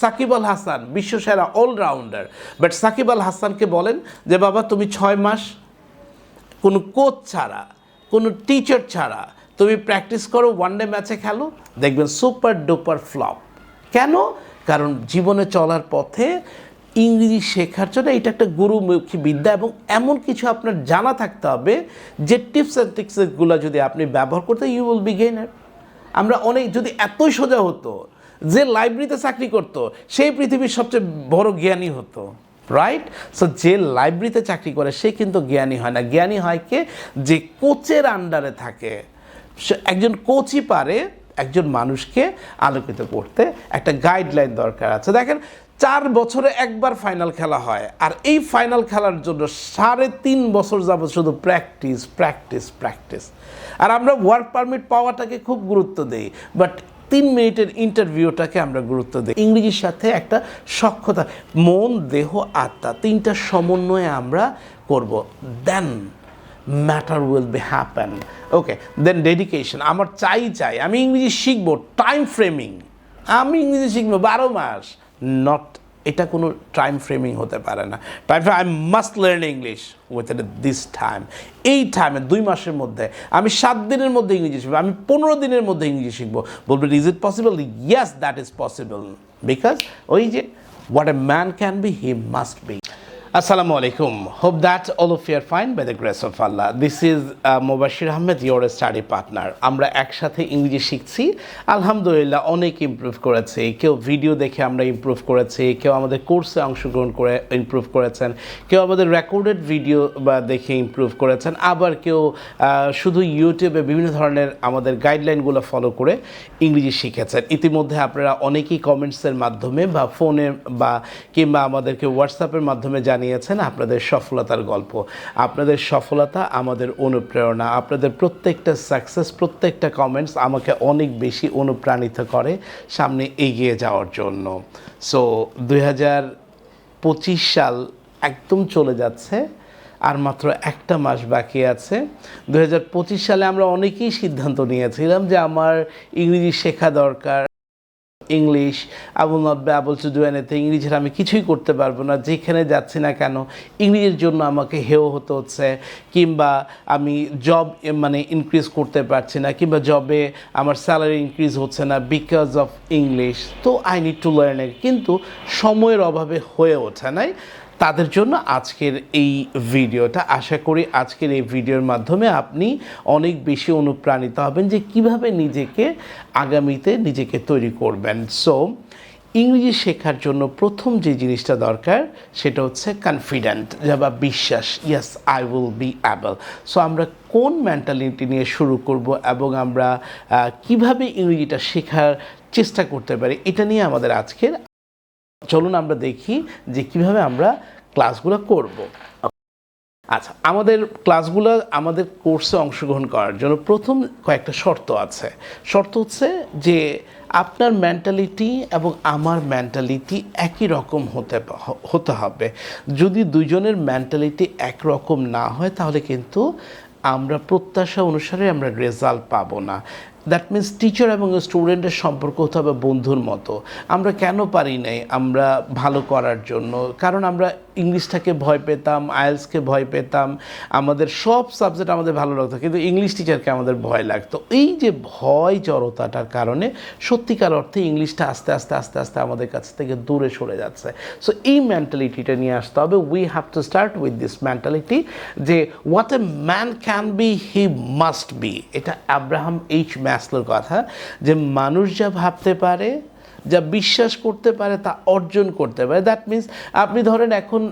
সাকিব আল হাসান, বিশ্বসেরা allrounder but Shakib Al হাসানকে বলেন যে, বাবা, তুমি ছয় মাস কোনো কোচ ছাড়া, কোনো টিচার ছাড়া, তুমি প্র্যাকটিস করো ওয়ান ডে ম্যাচে খেলো, দেখবেন সুপার ডুপার ফ্লপ কেন? কারণ জীবনে চলার পথে ইংরেজি শেখার জন্য এটা একটা গুরুমুখী বিদ্যা এবং এমন কিছু আপনার জানা থাকতে হবে যে টিপস অ্যান্ড ট্রিক্সগুলো যদি আপনি ব্যবহার করতে ইউ উইল বি গেইনার আমরা অনেক, যদি এতই সোজা হতো যে লাইব্রেরিতে চাকরি করতো, সেই পৃথিবীর সবচেয়ে বড় জ্ঞানী হতো রাইট সো যে লাইব্রেরিতে চাকরি করে, সে কিন্তু জ্ঞানী হয় না। জ্ঞানী হয় কে? যে কোচের আন্ডারে থাকে। একজন কোচই পারে, একজন মানুষকে আলোকিত করতে। একটা গাইডলাইন দরকার আছে। দেখেন, চার বছরে একবার ফাইনাল খেলা হয়, আর এই ফাইনাল খেলার জন্য সাড়ে তিন বছর যাবত শুধু প্র্যাকটিস প্র্যাকটিস প্র্যাকটিস আর আমরা ওয়ার্ক পারমিট পাওয়াটাকে খুব গুরুত্ব দেই বাট তিন মিনিটের ইন্টারভিউটাকে আমরা গুরুত্ব দিই। ইংরেজির সাথে একটা সক্ষতা মন, দেহ, আত্মা, তিনটা সমন্বয়ে আমরা করব। Then matter will be happen okay then dedication আমার চাই চাই। আমি ইংরেজি শিখব টাইম ফ্রেমিং আমি ইংরেজি শিখব, বারো মাস। নট এটা কোনো টাইম ফ্রেমিং হতে পারে না। Time frame I must learn English with this time এই টাইমে দুই মাসের মধ্যে আমি সাত দিনের মধ্যে ইংরেজি শিখব, আমি পনেরো দিনের মধ্যে ইংরেজি শিখব। বলবেন is it possible yes that is possible because ওই যে what a man can be he must be Assalamu alaikum. Hope that all of you are fine by the grace of Allah. This is uh, Mubashir Ahmed, your study partner. আমরা একসাথে ইংরেজি শিখছি আলহামদুলিল্লাহ অনেক improve করেছে কেউ video দেখে আমরা ইমপ্রুভ করেছি কেউ আমাদের কোর্সে অংশগ্রহণ করে ইমপ্রুভ করেছেন কেউ আমাদের রেকর্ডেড ভিডিও বা দেখে ইমপ্রুভ করেছেন আবার কেউ শুধু ইউটিউবে বিভিন্ন ধরনের আমাদের গাইডলাইনগুলো ফলো করে ইংরেজি শিখেছেন ইতিমধ্যে আপনারা অনেকেই কমেন্টসের মাধ্যমে বা ফোনে বা কিংবা আমাদেরকে হোয়াটসঅ্যাপের মাধ্যমে জানিয়েছেন আপনাদের সফলতার গল্প। আপনাদের সফলতা আমাদের অনুপ্রেরণা। আপনাদের প্রত্যেকটা সাকসেস প্রত্যেকটা কমেন্টস আমাকে অনেক বেশি অনুপ্রাণিত করে সামনে এগিয়ে যাওয়ার জন্য। সো দুই পঁচিশ সাল একদম চলে যাচ্ছে, আর মাত্র একটা মাস বাকি আছে। দু হাজার পঁচিশ সালে আমরা অনেকেই সিদ্ধান্ত নিয়েছিলাম যে আমার ইংরেজি শেখা দরকার। English I will not be able to do anything ইংরেজির আমি কিছুই করতে পারব না, যেখানে যাচ্ছি না কেন ইংরেজির জন্য আমাকে হেও হতে হচ্ছে, কিংবা আমি জব মানে ইনক্রিজ করতে পারছি না, কিংবা জবে আমার স্যালারি ইনক্রিজ হচ্ছে না বিকজ অফ ইংলিশ তো আই নিড টু লার্ন কিন্তু সময়ের অভাবে হয়ে ওঠে নাই। তাদের জন্য আজকের এই ভিডিওটা। আশা করি আজকের এই ভিডিওর মাধ্যমে আপনি অনেক বেশি অনুপ্রাণিত হবেন যে কীভাবে নিজেকে আগামীতে নিজেকে তৈরি করবেন। সো ইংরেজি শেখার জন্য প্রথম যে জিনিসটা দরকার সেটা হচ্ছে কনফিডেন্ট বা বিশ্বাস yes I will be able so আমরা কোন মেন্টালিটি নিয়ে শুরু করব এবং আমরা কীভাবে ইংরেজিটা শেখার চেষ্টা করতে পারি, এটা নিয়ে আমাদের আজকের চলুন আমরা দেখি যে কীভাবে আমরা ক্লাসগুলো করব। আচ্ছা আমাদের ক্লাসগুলো আমাদের কোর্সে অংশগ্রহণ করার জন্য প্রথম কয়েকটা শর্ত আছে। শর্ত হচ্ছে যে আপনার মেন্টালিটি এবং আমার মেন্টালিটি একই রকম হতে হতে হবে। যদি দুজনের মেন্টালিটি একরকম না হয়, তাহলে কিন্তু আমরা প্রত্যাশা অনুসারে আমরা রেজাল্ট পাবো না। দ্যাট মিন্স টিচার এবং স্টুডেন্টের সম্পর্ক হতে হবে বন্ধুর মতো। আমরা কেন পারি নাই? আমরা ভালো করার জন্য। কারণ আমরা ইংলিশটাকে ভয় পেতাম আইএলসকে ভয় পেতাম। আমাদের সব সাবজেক্ট আমাদের ভালো লাগতো, কিন্তু ইংলিশ টিচারকে আমাদের ভয় লাগতো। এই যে ভয় জড়তাটার কারণে সত্যিকার অর্থে ইংলিশটা আস্তে আস্তে আস্তে আস্তে আমাদের কাছ থেকে দূরে সরে যাচ্ছে। সো এই মেন্টালিটিটা নিয়ে আসতে হবে। We have to start with this mentality যে what a man can be he must be এটা আব্রাহাম এইচ ম্যাসলোর কথা যে মানুষ যা ভাবতে পারে, যা বিশ্বাস করতে পারে তা অর্জন করতে পারে। দ্যাট মিন্স আপনি ধরেন এখন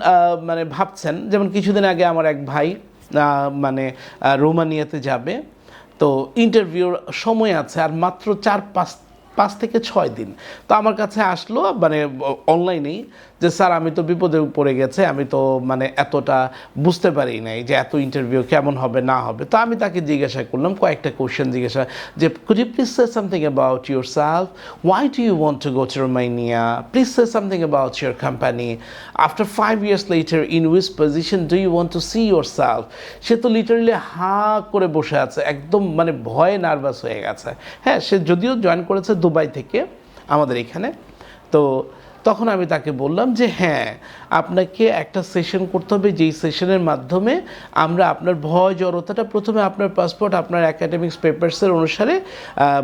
মানে ভাবছেন, যেমন কিছুদিন আগে আমার এক ভাই মানে রোমানিয়াতে যাবে। তো ইন্টারভিউর সময় আছে আর মাত্র চার পাঁচ পাঁচ থেকে ছয় দিন। তো আমার কাছে আসলো মানে অনলাইনেই যে, স্যার, আমি তো বিপদে পড়ে গেছে, আমি তো মানে এতটা বুঝতে পারি নাই যে, এত ইন্টারভিউ কেমন হবে, না হবে। তো আমি তাকে জিজ্ঞাসা করলাম, কয়েকটা কোয়েশ্চেন জিজ্ঞাসা, যে could you please say something about yourself why do you want to go to Romania please say something about your company after five years later in which position do you want to see yourself say তো literally হা করে বসে আছে, একদম মানে ভয়ে nervous হয়ে গেছে। হ্যাঁ সে যদিও জয়েন করেছে দুবাই থেকে আমাদের এখানে। তো তখন আমি তাকে বললাম যে হ্যাঁ আপনাকে একটা সেশন করতে হবে, যেই সেশনের মাধ্যমে আমরা আপনার ভয়, জড়তাটা প্রথমে আপনার পাসপোর্ট আপনার একাডেমিক্স পেপার্সের অনুসারে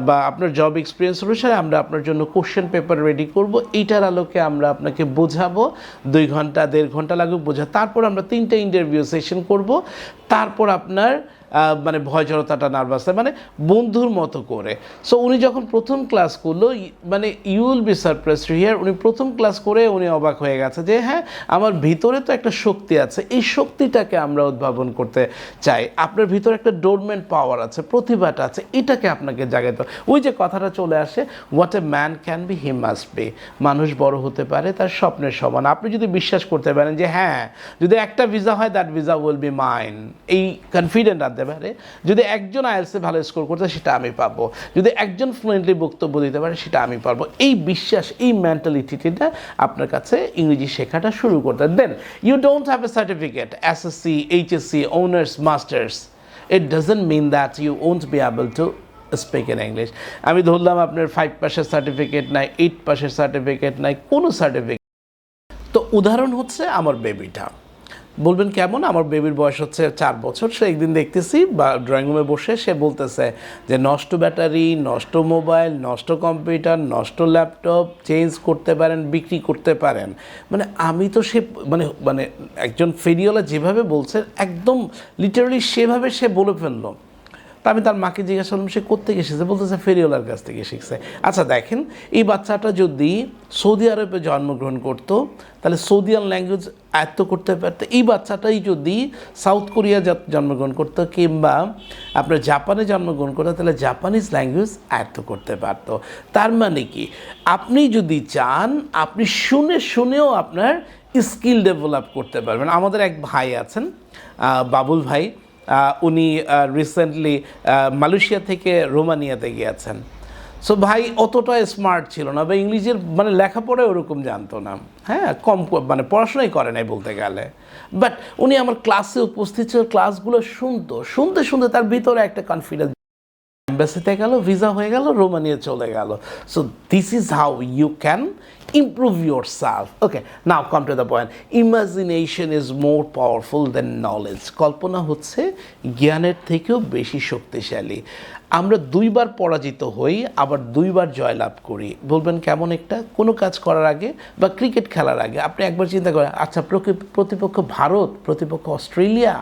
বা আপনার জব এক্সপিরিয়েন্স অনুসারে আমরা আপনার জন্য কোশ্চেন পেপার রেডি করব। এইটার আলোকে আমরা আপনাকে বোঝাবো। দুই ঘণ্টা, দেড় ঘণ্টা লাগবে বোঝা। তারপর আমরা তিনটা ইন্টারভিউ সেশন করব। তারপর আপনার মানে ভয়, জড়তাটা নার্ভাস মানে বন্ধুর মতো করে। সো উনি যখন প্রথম ক্লাস করল মানে you will be surprise here উনি প্রথম ক্লাস করে উনি অবাক হয়ে গেছে যে হ্যাঁ আমার ভিতরে তো একটা শক্তি আছে, এই শক্তিটাকে আমরা উদ্ভাবন করতে চাই। আপনার ভিতরে একটা ডোরমেন্ট পাওয়ার আছে, প্রতিভাটা আছে, এটাকে আপনাকে জাগাতে ওই যে কথাটা চলে আসে what a man can be he must be মানুষ বড় হতে পারে, তার স্বপ্নের সমান। আপনি যদি বিশ্বাস করতে পারেন যে হ্যাঁ যদি একটা ভিসা হয় that visa will be mine এই কনফিডেন্ট আনতে পারে যদি একজন আইএলসে ভালো স্কোর করতে সেটা আমি পাবো। যদি একজন ফ্লুয়েন্টলি বক্তব্য দিতে পারে, সেটা আমি পারব এই বিশ্বাস, এই মেন্টালিটিটা আপনার কাছে ইংরেজি শেখাটা শুরু করতে। Then you don't have a certificate SSC HSC honours masters it doesn't mean that you won't be able to speak in English আমি ধরলাম আপনার ফাইভ পাসের সার্টিফিকেট নাই এইট পাসের সার্টিফিকেট নাই, কোনো সার্টিফিকেট তো উদাহরণ হচ্ছে আমার বেবিটা বলবেন কেমন? আমার বেবির বয়স হচ্ছে চার বছর। সে একদিন দেখতেছি বা ড্রয়িং রুমে বসে সে বলতেছে যে, নষ্ট ব্যাটারি, নষ্ট মোবাইল, নষ্ট কম্পিউটার, নষ্ট ল্যাপটপ চেঞ্জ করতে পারেন, বিক্রি করতে পারেন। মানে আমি তো সে মানে মানে একজন ফেরিওয়ালা যেভাবে বলছে, একদম লিটারালি সেভাবে সে বলে ফেলল। তা আমি তার মাকে জিজ্ঞাসা করলাম, সে কোথেকে শিখছে বলতেছে, ফেরিওয়ালার কাছ থেকে শিখছে আচ্ছা দেখেন, এই বাচ্চাটা যদি সৌদি আরবে জন্মগ্রহণ করতো, তাহলে সৌদিয়ান ল্যাঙ্গুয়েজ আয়ত্ত করতে পারতো। এই বাচ্চাটাই যদি সাউথ কোরিয়া জন্মগ্রহণ করতো কিংবা আপনার জাপানে জন্মগ্রহণ করতো, তাহলে জাপানিজ ল্যাঙ্গুয়েজ আয়ত্ত করতে পারতো। তার মানে কি? আপনি যদি চান, আপনি শুনে শুনেও আপনার স্কিল ডেভেলপ করতে পারবেন। আমাদের এক ভাই আছেন বাবুল ভাই। উনি রিসেন্টলি মালয়েশিয়া থেকে রোমানিয়াতে গিয়েছেন। সো ভাই, অতটা স্মার্ট ছিল না, বা ইংলিশের মানে লেখাপড়া ওরকম জানতো না। হ্যাঁ কম মানে পড়াশোনাই করে নাই বলতে গেলে। বাট উনি আমার ক্লাসে উপস্থিত ছিল ক্লাসগুলো শুনতো। শুনতে শুনতে তার ভিতরে একটা কনফিডেন্স এম্বাসিতে গেল ভিসা হয়ে গেল, রোমানিয়া চলে গেল। So this is how you can improve yourself okay now come to the point imagination is more powerful than knowledge কল্পনা হচ্ছে জ্ঞানের থেকেও বেশি শক্তিশালী। আমরা দুইবার পরাজিত হই, আবার দুইবার জয়লাভ করি। বলবেন কেমন একটা? কোনো কাজ করার আগে বা ক্রিকেট খেলার আগে আপনি একবার চিন্তা করেন আচ্ছা প্রতিপক্ষ ভারত, প্রতিপক্ষ অস্ট্রেলিয়া,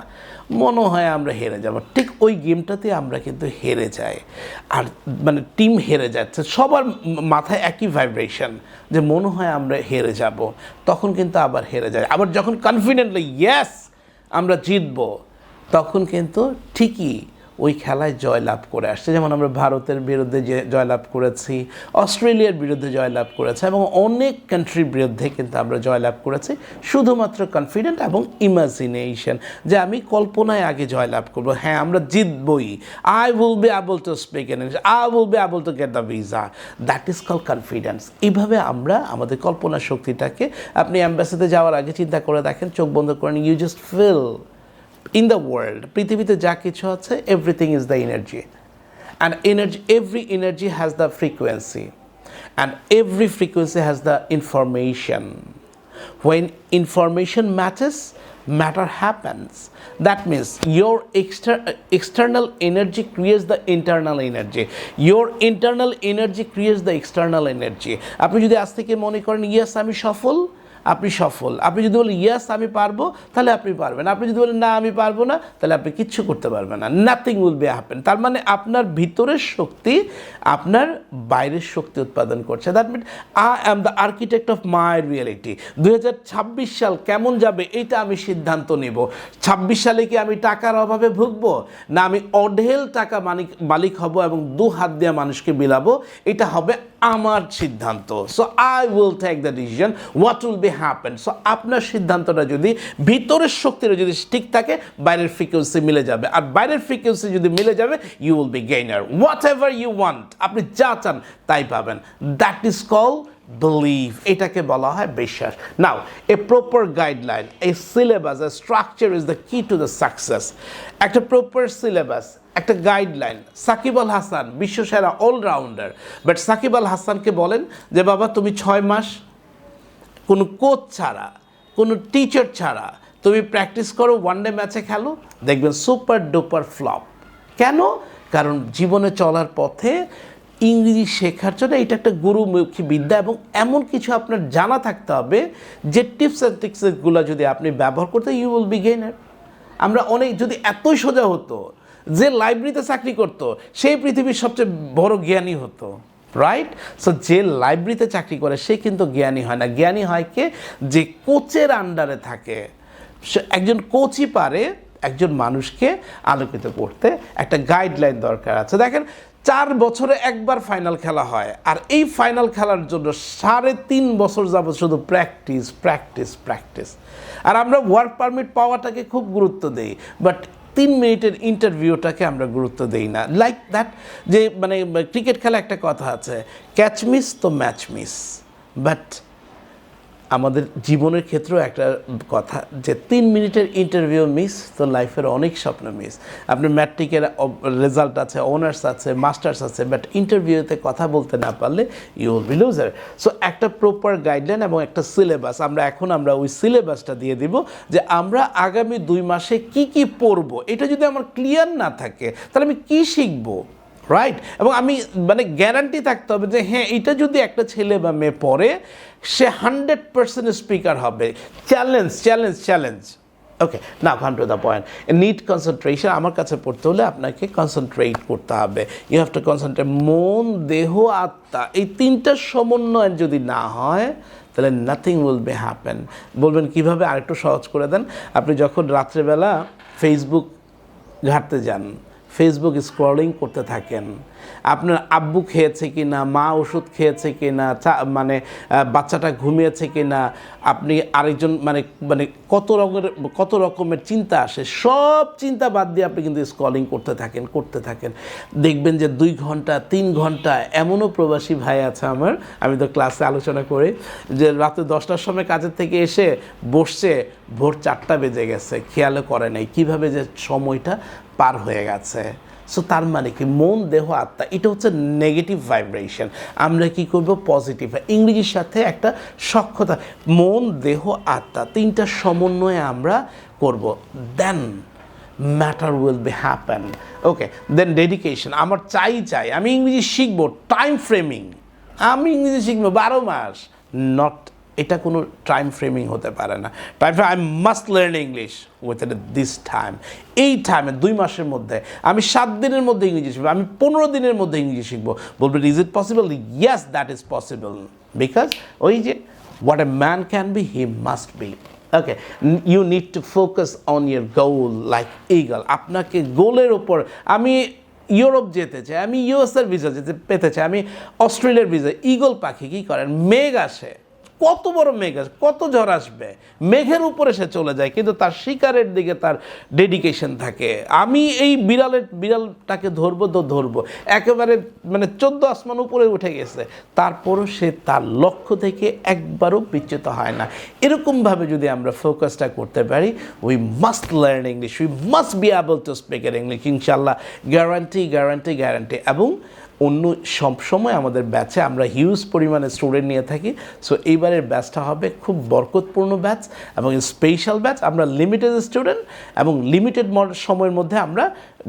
মনে হয় আমরা হেরে যাব। ঠিক ওই গেমটাতে আমরা কিন্তু হেরে যাই। আর মানে টিম হেরে যাচ্ছে, সবার মাথায় একই ভাইব্রেশন যে মনে হয় আমরা হেরে যাব, তখন কিন্তু আবার হেরে যায় আবার যখন কনফিডেন্টলি ইয়েস আমরা জিতবো, তখন কিন্তু ঠিকই ওই খেলায় জয়লাভ করে আসছে। যেমন আমরা ভারতের বিরুদ্ধে যে জয়লাভ করেছি, অস্ট্রেলিয়ার বিরুদ্ধে জয়লাভ করেছি এবং অনেক কান্ট্রির বিরুদ্ধে কিন্তু আমরা জয়লাভ করেছি। শুধুমাত্র কনফিডেন্ট এবং ইমাজিনেশন যে আমি কল্পনায় আগে জয়লাভ করব। হ্যাঁ আমরা জিতবই। I will be able to speak in English I will be able to get the visa that is call confidence এইভাবে আমরা আমাদের কল্পনা শক্তিটাকে, আপনি অ্যাম্বাসিতে যাওয়ার আগে চিন্তা করে দেখেন, চোখ বন্ধ করেন you just feel in the world পৃথিবীতে যা কিছু আছে everything is the energy and energy every energy has the frequency and every frequency has the information when information matters matter happens that means your exter- external energy creates the internal energy your internal energy creates the external energy আপনি যদি আজ থেকে মনে করেন yes আমি সফল আপনি সফল। আপনি যদি বলেন ইয়াস আমি পারব, তাহলে আপনি পারবেন। আপনি যদি বলেন, না, আমি পারব না, তাহলে আপনি কিচ্ছু করতে পারবেন না। নাথিং উইল বি হ্যাপেন তার মানে আপনার ভিতরের শক্তি আপনার বাইরের শক্তি উৎপাদন করছে। That mean I am the architect of my reality দু হাজার ছাব্বিশ সাল কেমন যাবে এইটা আমি সিদ্ধান্ত নেব। ছাব্বিশ সালে কি আমি টাকার অভাবে ভুগবো? না, আমি অঢেল টাকা মালিক মালিক হব এবং দু হাত দিয়ে মানুষকে বিলাবো এটা হবে আমার সিদ্ধান্ত। So I will take the decision what will be happen so আপনার সিদ্ধান্তটা যদি ভিতরের শক্তিটা যদি ঠিক থাকে, বাইরের ফ্রিকোয়েন্সি মিলে যাবে। আর বাইরের ফ্রিকোয়েন্সি যদি মিলে যাবে you will be gainer whatever you want আপনি যা চান, তাই পাবেন। দ্যাট ইজ কল বিলিভ এটাকে বলা হয় বিশ্বাস now a proper guideline a syllabus a structure is the key to the success একটা প্রপার সিলেবাস একটা গাইডলাইন সাকিব আল হাসান, বিশ্বসেরা অলরাউন্ডার বাট সাকিব আল হাসানকে বলেন যে, বাবা, তুমি ছয় মাস কোনো কোচ ছাড়া, কোনো টিচার ছাড়া, তুমি প্র্যাকটিস করো ওয়ান ডে ম্যাচে খেলো, দেখবেন সুপার ডুপার ফ্লপ কেন? কারণ জীবনে চলার পথে ইংরেজি শেখার জন্য এটা একটা গুরুমুখী বিদ্যা এবং এমন কিছু আপনার জানা থাকতে হবে যে টিপস অ্যান্ড টিক্সগুলো যদি আপনি ব্যবহার করতে ইউ উইল বি গেইনার আমরা অনেক, যদি এতই সোজা হতো, যে লাইব্রেরিতে চাকরি করত, সেই পৃথিবীর সবচেয়ে বড় জ্ঞানী হতো রাইট সো যে লাইব্রেরিতে চাকরি করে, সে কিন্তু জ্ঞানী হয় না। জ্ঞানী হয় কে? যে কোচের আন্ডারে থাকে। একজন কোচই পারে, একজন মানুষকে আলোকিত করতে একটা গাইডলাইন দরকার আছে। দেখেন চার বছরে একবার ফাইনাল খেলা হয়। আর এই ফাইনাল খেলার জন্য সাড়ে তিন বছর যাবত শুধু প্র্যাকটিস প্র্যাকটিস প্র্যাকটিস আর আমরা ওয়ার্ক পারমিট পাওয়াটাকে খুব গুরুত্ব দিই বাট তিন মিনিটের ইন্টারভিউটাকে আমরা গুরুত্ব দিই না। লাইক দ্যাট যে মানে ক্রিকেট খেলা একটা কথা আছে ক্যাচ মিস তো ম্যাচ মিস বাট আমাদের জীবনের ক্ষেত্রেও একটা কথা যে তিন মিনিটের ইন্টারভিউ মিস তো লাইফের অনেক স্বপ্ন মিস আপনার ম্যাট্রিকের রেজাল্ট আছে অনার্স আছে মাস্টার্স আছে বাট ইন্টারভিউতে কথা বলতে না পারলে you will be loser so একটা প্রপার গাইডলাইন এবং একটা সিলেবাস আমরা এখন আমরা ওই সিলেবাসটা দিয়ে দিব যে আমরা আগামী দুই মাসে কি কি পড়ব। এটা যদি আমার ক্লিয়ার না থাকে, তাহলে আমি কি শিখব? রাইট এবং আমি মানে গ্যারান্টি থাকতে হবে যে হ্যাঁ এটা যদি একটা ছেলে বা মেয়ে পড়ে, সে হান্ড্রেড পার্সেন্ট স্পিকার হবে। চ্যালেঞ্জ চ্যালেঞ্জ চ্যালেঞ্জ ওকে না come to the point neat concentration আমার কাছে পড়তে হলে আপনাকে কনসেন্ট্রেট করতে হবে। ইউ হ্যাভ টু কনসেন্ট্রেট মন, দেহ, আত্মা, এই তিনটার সমন্বয় যদি না হয়, তাহলে নাথিং উইল বি হ্যাপেন বলবেন কীভাবে? আরেকটু সহজ করে দেন। আপনি যখন রাত্রেবেলা ফেসবুক ঘাটতে যান ফেসবুক স্ক্রলিং করতে থাকেন। আপনার আব্বু খেয়েছে কি না মা ওষুধ খেয়েছে কি না মানে বাচ্চাটা ঘুমিয়েছে কি না আপনি আরেকজন মানে মানে কত রকমের কত রকমের চিন্তা আসে, সব চিন্তা বাদ দিয়ে আপনি কিন্তু স্ক্রলিং করতে থাকেন করতে থাকেন। দেখবেন যে দুই ঘণ্টা, তিন ঘণ্টা এমনও প্রবাসী ভাই আছে আমার, আমি তো ক্লাসে আলোচনা করি, যে রাতে দশটার সময় কাজের থেকে এসে বসছে, ভোর চারটা বেজে গেছে, খেয়ালও করে নাই। কীভাবে যে সময়টা পার হয়ে গেছে। সো তার মানে কি? মন, দেহ, আত্মা, এটা হচ্ছে নেগেটিভ ভাইব্রেশন আমরা কি করব? পজিটিভ ইংরেজির সাথে একটা সক্ষতা মন, দেহ, আত্মা, তিনটা সমন্বয়ে আমরা করব। Then matter will be happen okay then dedication আমার চাই চাই। আমি ইংরেজি শিখব। টাইম ফ্রেমিং আমি ইংরেজি শিখব। বারো মাস। নট এটা কোনো টাইম ফ্রেমিং হতে পারে না। Time frame I must learn English with this time এই টাইমে দুই মাসের মধ্যে আমি সাত দিনের মধ্যে ইংরেজি শিখব, আমি পনেরো দিনের মধ্যে ইংরেজি শিখব। বলবেন is it possible yes that is possible because ওই যে what a man can be he must be okay you need to focus on your goal like eagle আপনাকে গোলের ওপর, আমি ইউরোপ যেতে চাই, আমি ইউএসএর ভিসা যেতে পেতে চাই, আমি অস্ট্রেলিয়ার ভিসা ইগল পাখি কী করেন? মেঘ আসে। কত বড় মেঘ আসে কত ঝড় আসবে? মেঘের উপরে সে চলে যায়, কিন্তু তার শিকারের দিকে তার ডেডিকেশন থাকে। আমি এই বিড়ালের, বিড়ালটাকে ধরবো তো ধরবো। একেবারে মানে চোদ্দ আসমান উপরে উঠে গেছে। তারপরও সে তার লক্ষ্য থেকে একবারও বিচ্যুত হয় না। এরকমভাবে যদি আমরা ফোকাসটা করতে পারি we must learn English we must be able to speak English ইনশাল্লাহ গ্যারান্টি গ্যারান্টি গ্যারান্টি এবং অন্য সবসময় আমাদের ব্যাচে আমরা হিউজ পরিমাণে স্টুডেন্ট নিয়ে থাকি। সো এইবারের ব্যাচটা হবে খুব বরকতপূর্ণ ব্যাচ এবং স্পেশাল ব্যাচ আমরা লিমিটেড স্টুডেন্ট এবং লিমিটেড সময়ের মধ্যে আমরা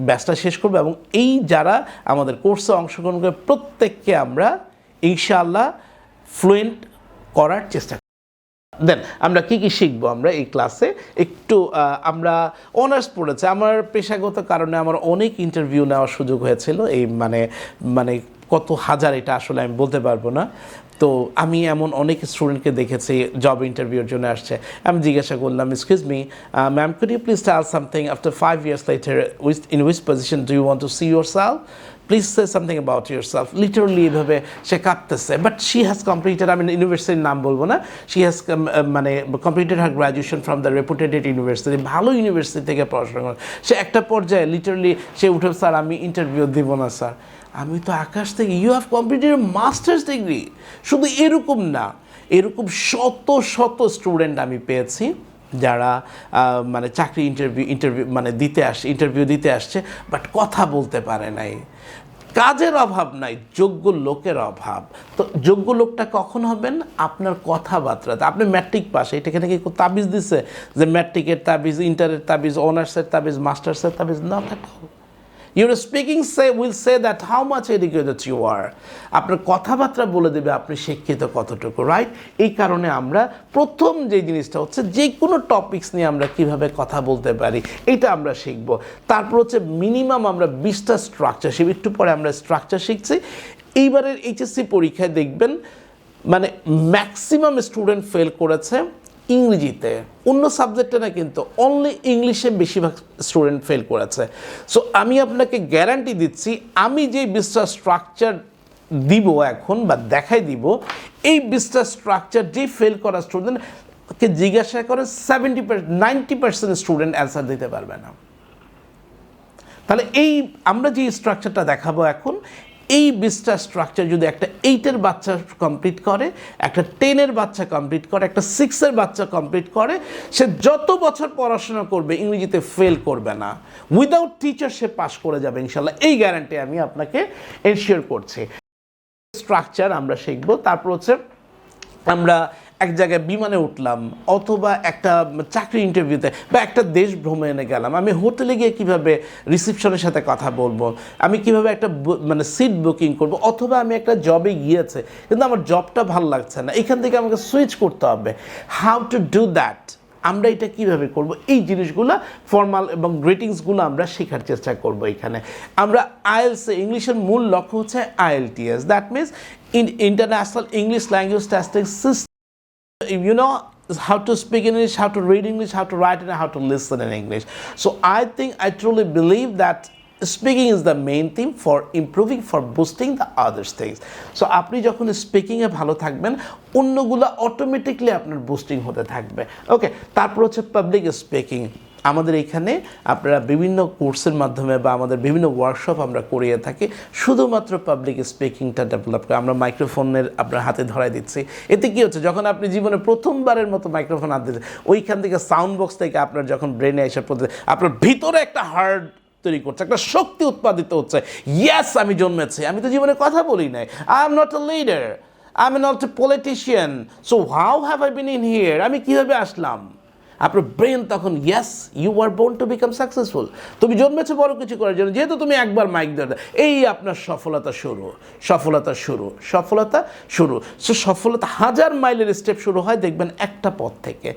ব্যাচটা শেষ করব এবং এই যারা আমাদের কোর্সে অংশগ্রহণ করে, প্রত্যেককে আমরা ইনশাআল্লাহ ফ্লুয়েন্ট করার চেষ্টা দেন, আমরা কি কি শিখব আমরা এই ক্লাসে একটু আমরা অনার্স পড়েছে। আমার পেশাগত কারণে আমার অনেক ইন্টারভিউ নেওয়ার সুযোগ হয়েছিল। এই মানে মানে কত হাজার এটা আসলে আমি বলতে পারব না। তো আমি এমন অনেক স্টুডেন্টকে দেখেছি জব ইন্টারভিউর জন্য আসছে। আমি জিজ্ঞাসা করলাম excuse me ma'am could you please tell something after five years later within which position do you want to see yourself please say something about yourself literally এভাবে সে কাঁদতেছে বাট শি হ্যাজ কমপ্লিটেড আমি ইউনিভার্সিটির নাম বলব না। She has মানে completed her graduation from the reputed university ভালো ইউনিভার্সিটি থেকে পড়াশোনা করে। সে একটা পর্যায়ে লিটারলি সে উঠে, স্যার, আমি ইন্টারভিউ দিব না, স্যার। আমি তো আকাশ থেকে you have completed masters degree শুধু এরকম না, এরকম শত শত স্টুডেন্ট আমি পেয়েছি। যারা মানে চাকরি ইন্টারভিউ ইন্টারভিউ মানে দিতে আসছে ইন্টারভিউ দিতে আসছে বাট কথা বলতে পারে নাই। কাজের অভাব নাই, যোগ্য লোকের অভাব। তো যোগ্য লোকটা কখন হবেন? আপনার কথাবার্তাতে। আপনি ম্যাট্রিক পাশে এটাকে কেউ তাবিজ দিছে যে ম্যাট্রিকের তাবিজ ইন্টারের তাবিজ অনার্সের তাবিজ মাস্টার্সের তাবিজ? না all your speaking say will say that how much educated you are আপনার কথাবার্তা বলে দেবে আপনি শিক্ষিত কতটুকু রাইট এই কারণে আমরা প্রথম যে জিনিসটা হচ্ছে যে কোনো টপিকস নিয়ে আমরা কীভাবে কথা বলতে পারি, এটা আমরা শিখব। তারপর হচ্ছে মিনিমাম আমরা বিশটা স্ট্রাকচার শিখব। একটু পরে আমরা স্ট্রাকচার শিখছি। এইবারের এইচএসসি পরীক্ষায় দেখবেন মানে ম্যাক্সিমাম স্টুডেন্ট ফেল করেছে। ইংরেজিতে। অন্য সাবজেক্টে না কিন্তু অনলি ইংলিশে বেশিরভাগ স্টুডেন্ট ফেল করেছে। সো আমি আপনাকে গ্যারান্টি দিচ্ছি, আমি যে বিশ্বাস স্ট্রাকচার দিব এখন বা দেখাই দিব, এই বিশ্বাস স্ট্রাকচার যে ফেল করা স্টুডেন্টকে জিজ্ঞাসা করে seventy percent ninety percent student answer দিতে পারবে না। তাহলে এই, আমরা যে স্ট্রাকচারটা দেখাবো এখন এই বিশটা স্ট্রাকচার যদি একটা এইটের বাচ্চা কমপ্লিট করে, একটা টেনের বাচ্চা কমপ্লিট করে, একটা সিক্সের বাচ্চা কমপ্লিট করে, সে যত বছর পড়াশোনা করবে, ইংরেজিতে ফেল করবে না। উইদাউট টিচার সে পাশ করে যাবে, ইনশাল্লাহ। এই গ্যারান্টি আমি আপনাকে এনশিওর করছি। স্ট্রাকচার আমরা শিখব, তারপর হচ্ছে আমরা এক জায়গায় বিমানে উঠলাম, অথবা একটা চাকরি ইন্টারভিউতে বা একটা দেশ ভ্রমণে গেলাম। আমি হোটেলে গিয়ে কীভাবে রিসেপশনের সাথে কথা বলব? আমি কীভাবে একটা মানে সিট বুকিং করব? অথবা আমি একটা জবে গিয়েছে, কিন্তু আমার জবটা ভালো লাগছে না। এখান থেকে আমাকে সুইচ করতে হবে। হাউ টু ডু দ্যাট আমরা এটা কীভাবে করব? এই জিনিসগুলো ফর্মাল এবং গ্রিটিংসগুলো আমরা শেখার চেষ্টা করব এখানে। আমরা আইএলস ইংলিশের মূল লক্ষ্য হচ্ছে IELTS. That means in international English language testing system you know how to speak English, how to read English, how to write and how to listen in English. So I think I truly believe that speaking is the main thing for improving, for boosting the other things. So আপনি যখন স্পিকিংয়ে ভালো থাকবেন অন্যগুলো automatically আপনার boosting হতে থাকবে ওকে তারপর হচ্ছে পাবলিক স্পিকিং আমাদের এখানে আপনারা বিভিন্ন কোর্সের মাধ্যমে বা আমাদের বিভিন্ন ওয়ার্কশপ আমরা করিয়ে থাকি। শুধুমাত্র পাবলিক স্পিকিংটা ডেভেলপ করে। আমরা মাইক্রোফোনের আপনার হাতে ধরাই দিচ্ছি। এতে কি হচ্ছে? যখন আপনি জীবনে প্রথমবারের মতো মাইক্রোফোন হাতে ওইখান থেকে সাউন্ড বক্স থেকে আপনার যখন ব্রেনে এসে আপনার ভিতরে একটা হার্ড তৈরি করছে, একটা শক্তি উৎপাদিত হচ্ছে। ইয়াস আমি জন্মেছি। আমি তো জীবনে কথা বলি নাই। I am not a leader I am not a politician so how have I been in here আমি কীভাবে আসলাম? আপনার ব্রেন তখন yes you are born to become successful তুমি জন্মেছো, বড় কিছু করার জন্য। যেহেতু তুমি একবার মাইক ধরে এই আপনার সফলতা শুরু সফলতা শুরু সফলতা শুরু। সো সফলতা, হাজার মাইলের স্টেপ শুরু হয়, দেখবেন একটা পথ থেকে,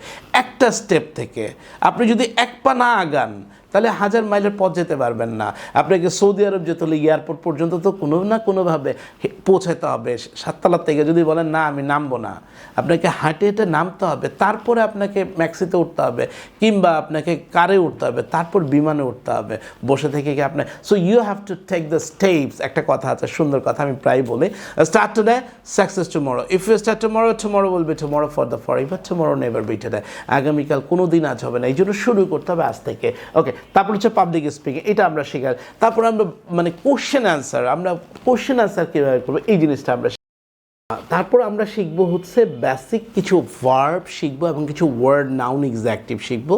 একটা স্টেপ থেকে। আপনি যদি এক পা না আগান তাহলে হাজার মাইলের পথ যেতে পারবেন না। আপনাকে সৌদি আরব যেতে হলে এয়ারপোর্ট পর্যন্ত তো কোনো না কোনোভাবে পৌঁছাতে হবে। সাততলার থেকে যদি বলেন, না, আমি নামবো না। আপনাকে হাঁটে হেঁটে নামতে হবে। তারপরে আপনাকে ম্যাক্সিতে উঠতে হবে কিংবা আপনাকে কারে উঠতে হবে। তারপর বিমানে উঠতে হবে। বসে থেকে কি আপনার so you have to take the steps একটা কথা আছে, সুন্দর কথা, আমি প্রায় বলি। Start today success tomorrow if you start tomorrow tomorrow will be tomorrow for the forever tomorrow never be today আগামীকাল কোনো দিন আজ হবে না। এই জন্য শুরু করতে হবে আজ থেকে। ওকে তারপর হচ্ছে পাবলিক স্পিকিং এটা আমরা শেখার তারপর আমরা মানে কোশ্চেন অ্যান্সার আমরা কোশ্চেন অ্যান্সার কীভাবে করব, এই জিনিসটা আমরা তারপর আমরা শিখব হচ্ছে বেসিক কিছু ভার্ব শিখব এবং কিছু ওয়ার্ড নাউন এক্সাক্টিভ শিখব,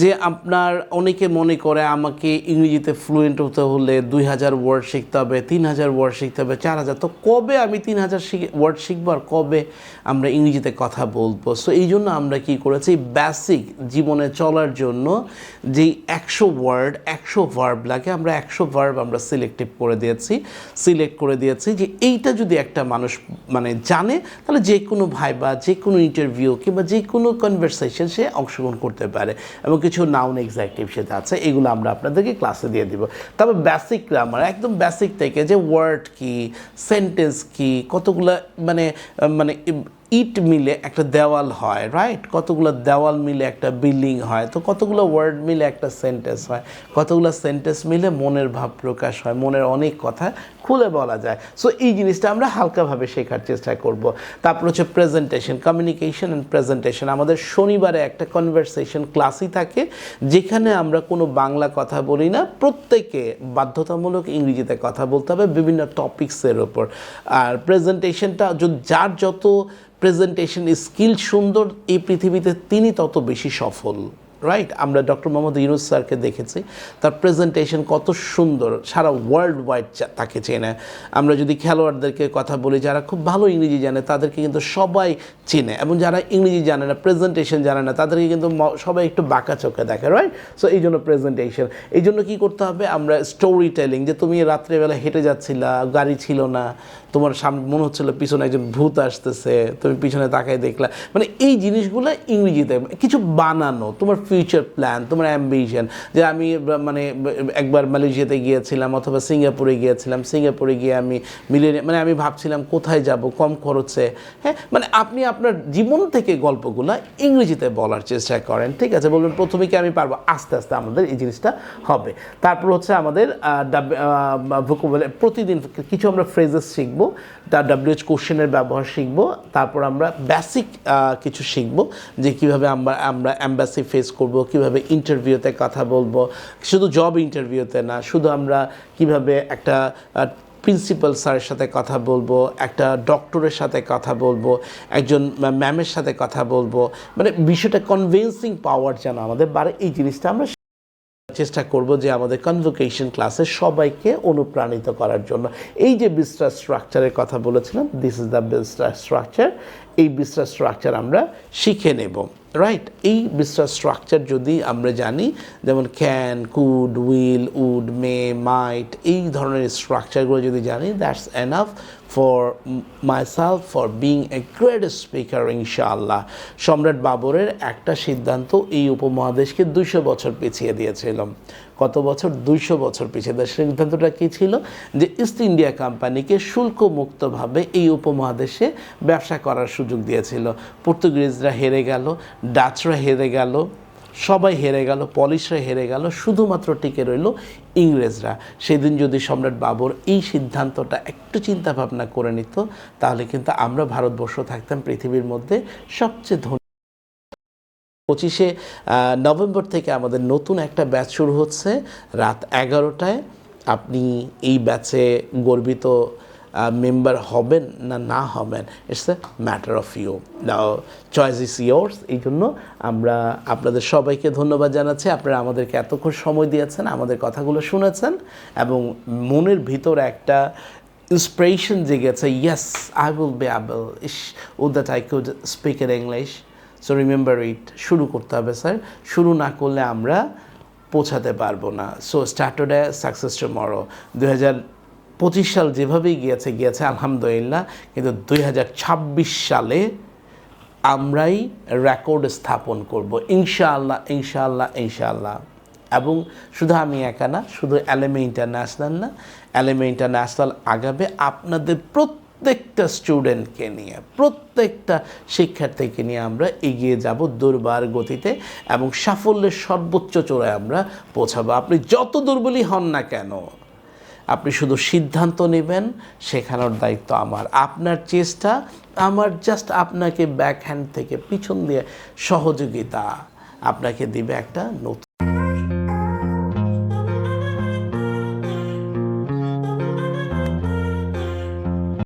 যে আপনার অনেকে মনে করে আমাকে ইংরেজিতে ফ্লুয়েন্ট হতে হলে দুই হাজার ওয়ার্ড শিখতে হবে, তিন হাজার ওয়ার্ড শিখতে হবে, চার হাজার। তো কবে আমি তিন হাজার ওয়ার্ড শিখব আর কবে আমরা ইংরেজিতে কথা বলব? সো এই জন্য আমরা কি করেছি? বেসিক জীবনে চলার জন্য যেই একশো ওয়ার্ড একশো ভার্ব লাগে, আমরা একশো ভার্ব আমরা সিলেক্টিভ করে দিয়েছি সিলেক্ট করে দিয়েছি যে এইটা যদি একটা মানুষ মানে জানে, তাহলে যে কোনো ভাই বা যে কোনো ইন্টারভিউ কিংবা যে কোনো কনভারসেশন সে অংশগ্রহণ করতে পারে এবং কিছু নাউন এক্সাক্টিভ সেটা আছে, এগুলো আমরা আপনাদেরকে ক্লাসে দিয়ে দিব। তবে বেসিক গ্রামার একদম বেসিক থেকে যে ওয়ার্ড কি সেন্টেন্স কি, কতগুলো মানে মানে ইট মিলে একটা দেওয়াল হয় রাইট কতগুলো দেওয়াল মিলে একটা বিল্ডিং হয়, তো কতগুলো ওয়ার্ড মিলে একটা সেন্টেন্স হয়, কতগুলো সেন্টেন্স মিলে মনের ভাব প্রকাশ হয়, মনের অনেক কথা খুলে বলা যায়। সো এই জিনিসটা আমরা হালকাভাবে শেখার চেষ্টা করব। তারপর হচ্ছে প্রেজেন্টেশন কমিউনিকেশন অ্যান্ড প্রেজেন্টেশন আমাদের শনিবারে একটা কনভারসেশন ক্লাসই থাকে, যেখানে আমরা কোনো বাংলা কথা বলি না, প্রত্যেকে বাধ্যতামূলক ইংরেজিতে কথা বলতে হবে বিভিন্ন টপিক্সের ওপর আর প্রেজেন্টেশনটা যার যত প্রেজেন্টেশন স্কিল সুন্দর, এই পৃথিবীতে তিনি তত বেশি সফল রাইট আমরা ডক্টর মোহাম্মদ ইউনুস স্যারকে দেখেছি, তার প্রেজেন্টেশন কত সুন্দর, সারা ওয়ার্ল্ড ওয়াইড তাকে চেনে। আমরা যদি খেলোয়াড়দেরকে কথা বলি, যারা খুব ভালো ইংরেজি জানে, তাদেরকে কিন্তু সবাই চেনে, এবং যারা ইংরেজি জানে না প্রেজেন্টেশন জানে না, তাদেরকে কিন্তু সবাই একটু বাঁকা চোখে দেখে রাইট সো এই জন্য প্রেজেন্টেশন এই জন্য কী করতে হবে? আমরা স্টোরি টেলিং যে তুমি রাত্রেবেলা হেঁটে যাচ্ছিলা, গাড়ি ছিল না তোমার সামনে মনে হচ্ছিল পিছনে একজন ভূত আসতেছে, তুমি পিছনে তাকায় দেখলা। মানে এই জিনিসগুলো ইংরেজিতে, কিছু বানানো, তোমার ফিউচার প্ল্যান তোমার অ্যাম্বিশন যে আমি মানে একবার মালয়েশিয়াতে গিয়েছিলাম অথবা সিঙ্গাপুরে গিয়েছিলাম, সিঙ্গাপুরে গিয়ে আমি মিলিয়ে মানে আমি ভাবছিলাম কোথায় যাব, কম খরচে হ্যাঁ? মানে আপনি আপনার জীবন থেকে গল্পগুলো ইংরেজিতে বলার চেষ্টা করেন, ঠিক আছে? বলবেন, প্রথমে কি আমি পারব? আস্তে আস্তে আমাদের এই জিনিসটা হবে। তারপর হচ্ছে আমাদের প্রতিদিন কিছু আমরা ফ্রেজেস শিখব তার ডাব্লিউএইচ কোশ্চেনের ব্যবহার শিখব, তারপর আমরা বেসিক কিছু শিখব যে কীভাবে আমরা আমরা অ্যাম্বাসি ফেস করব, কীভাবে ইন্টারভিউতে কথা বলব, শুধু জব ইন্টারভিউতে না, শুধু আমরা কীভাবে একটা প্রিন্সিপাল স্যারের সাথে কথা বলব, একটা ডক্টরের সাথে কথা বলব, একজন ম্যামের সাথে কথা বলব মানে বিষয়টা কনভিন্সিং পাওয়ার যেন আমাদের বাড়ে, এই জিনিসটা আমরা চেষ্টা করব যে আমাদের কনভোকেশন ক্লাসে সবাইকে অনুপ্রাণিত করার জন্য। এই যে বিস্টার স্ট্রাকচারের কথা বলেছিলাম this is the bistar structure এই বিস্টার স্ট্রাকচার আমরা শিখে নেব রাইট এই বিস্টার স্ট্রাকচার যদি আমরা জানি, যেমন can could will would may might এই ধরনের স্ট্রাকচারগুলো যদি জানি that's enough for myself for being a great speaker ইনশাআল্লাহ সম্রাট বাবরের একটা সিদ্ধান্ত এই উপমহাদেশকে দুইশো বছর পিছিয়ে দিয়েছিলাম কত বছর? দুইশো বছর পিছিয়ে দেয় সিদ্ধান্তটা কী ছিল? যে ইস্ট ইন্ডিয়া কোম্পানিকে শুল্কমুক্তভাবে এই উপমহাদেশে ব্যবসা করার সুযোগ দিয়েছিল। পর্তুগিজরা হেরে গেল, ডাচরা হেরে গেল সবাই হেরে গেল পলিশরা হেরে গেল, শুধুমাত্র টিকে রইল ইংরেজরা। সেদিন যদি সম্রাট বাবর এই সিদ্ধান্তটা একটু চিন্তা ভাবনা করে নিত, তাহলে কিন্তু আমরা ভারতবর্ষ থাকতাম পৃথিবীর মধ্যে সবচেয়ে ধনী। পঁচিশে নভেম্বর থেকে আমাদের নতুন একটা ব্যাচ শুরু হচ্ছে। রাত এগারোটায় আপনি এই ব্যাচে গর্বিত মেম্বার হবেন না না হবেন it's a matter of you choice is yours এই জন্য আমরা আপনাদের সবাইকে ধন্যবাদ জানাচ্ছি। আপনারা আমাদেরকে এতক্ষণ সময় দিয়েছেন, আমাদের কথাগুলো শুনেছেন এবং মনের ভিতর একটা ইন্সপিরেশন জেগেছে yes I will be able is O that I could speak in English so remember it শুরু করতে হবে স্যার শুরু না করলে আমরা পৌঁছাতে পারব না। সো স্টার্টডে সাকসেস টুমরো দু হাজার পঁচিশ সাল যেভাবেই গিয়েছে গিয়েছে আলহামদুলিল্লাহ। কিন্তু দুই হাজার ছাব্বিশ সালে আমরাই রেকর্ড স্থাপন করব। ইনশাআল্লাহ ইনশাআল্লাহ ইনশাআল্লাহ। এবং শুধু আমি একা না, শুধু অ্যালেমে ইন্টারন্যাশনাল না অ্যালেমে ইন্টারন্যাশনাল আগাবে আপনাদের প্রত্যেকটা স্টুডেন্টকে নিয়ে, প্রত্যেকটা শিক্ষার্থীকে নিয়ে আমরা এগিয়ে যাব দুর্বার গতিতে এবং সাফল্যের সর্বোচ্চ চূড়ায় আমরা পৌঁছাবো। আপনি যত দুর্বলই হন না কেন আপনি শুধু সিদ্ধান্ত নেবেন, শেখানোর দায়িত্ব আমার। আপনার চেষ্টা, আমার জাস্ট আপনাকে ব্যাক হ্যান্ড থেকে পিছন দিয়ে সহযোগিতা আপনাকে দিবে একটা নতুন